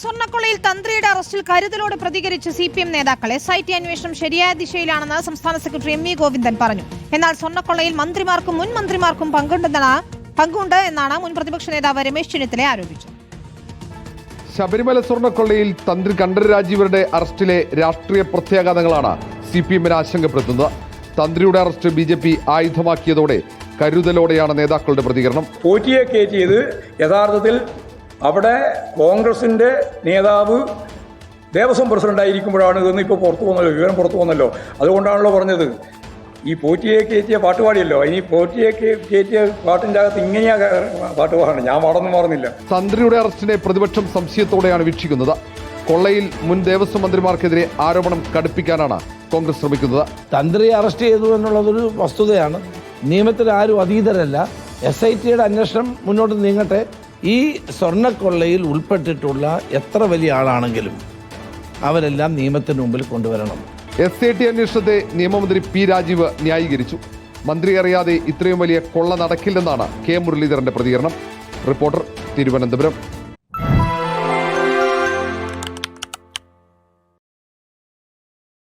സ്വർണക്കൊള്ളയിൽ തന്ത്രിയുടെ അറസ്റ്റിൽ കരുതലോട് പ്രതികരിച്ച് സി പി എം നേതാക്കൾ എസ് ഐ ടി അന്വേഷണം ശരിയായ ദിശയിലാണെന്ന് സംസ്ഥാന സെക്രട്ടറി എം വി ഗോവിന്ദൻ പറഞ്ഞു. എന്നാൽ സ്വർണക്കൊള്ളയിൽ മന്ത്രിമാർക്കും മുൻ മന്ത്രിമാർക്കും പങ്കുണ്ടെന്നാണ് പങ്കുണ്ട് എന്നാണ് മുൻ പ്രതിപക്ഷ നേതാവ് രമേശ് ചെന്നിത്തല ആരോപിച്ചത്. ശബരിമല സ്വർണക്കൊള്ളയിൽ തന്ത്രി കണ്ഠര രാജീവരുടെ അറസ്റ്റിലെ രാഷ്ട്രീയ പ്രത്യാഘാതങ്ങളാണ് സി പി എമ്മിനെ ആശങ്കപ്പെടുത്തുന്നത്. തന്ത്രിയുടെ അറസ്റ്റ് ബി ജെ പി ആയുധമാക്കിയതോടെ കരുതലോടെയാണ് നേതാക്കളുടെ പ്രതികരണം. കയറ്റിയത് യഥാർത്ഥത്തിൽ അവിടെ കോൺഗ്രസിന്റെ നേതാവ് ദേവസ്വം പ്രസിഡന്റ് ആയിരിക്കുമ്പോഴാണ് ഇതൊന്നും ഇപ്പോൾ പുറത്തു പോകുന്നല്ലോ വിവരം പുറത്തു പോകുന്നല്ലോ. അതുകൊണ്ടാണല്ലോ പറഞ്ഞത്. ഈ പോറ്റിയെ കയറ്റിയ പാട്ടുപാടിയല്ലോ ഇനി പോറ്റിയെ കയറ്റിയ പാട്ടിന്റെ അകത്ത് ഇങ്ങനെയാ പാട്ട് പാടണം. ഞാൻ പാടൊന്നും മാറുന്നില്ല തന്ത്രിയുടെ അറസ്റ്റിനെ പ്രതിപക്ഷം സംശയത്തോടെയാണ് വീക്ഷിക്കുന്നത്. കൊള്ളയിൽ മുൻ ദേവസ്വം മന്ത്രിമാർക്കെതിരെ ആരോപണം കടുപ്പിക്കാനാണ് കോൺഗ്രസ് ശ്രമിക്കുന്നത്. തന്ത്രിയെ അറസ്റ്റ് ചെയ്തു എന്നുള്ളതൊരു വസ്തുതയാണ്. നിയമത്തിൽ ആരും അതീതരല്ല. എസ് ഐ ടിയുടെ അന്വേഷണം മുന്നോട്ട് നീങ്ങട്ടെ. ഈ സ്വർണക്കൊള്ളയിൽ ഉൾപ്പെട്ടിട്ടുള്ള എത്ര വലിയ ആളാണെങ്കിലും അവരെല്ലാം നിയമത്തിന് മുമ്പിൽ കൊണ്ടുവരണം. എസ് ഐ ടി അന്വേഷണത്തെ നിയമമന്ത്രി പി രാജീവ് ന്യായീകരിച്ചു. മന്ത്രി അറിയാതെ ഇത്രയും വലിയ കൊള്ള നടക്കില്ലെന്നാണ് കെ മുരളീധരന്റെ പ്രതികരണം. റിപ്പോർട്ടർ തിരുവനന്തപുരം.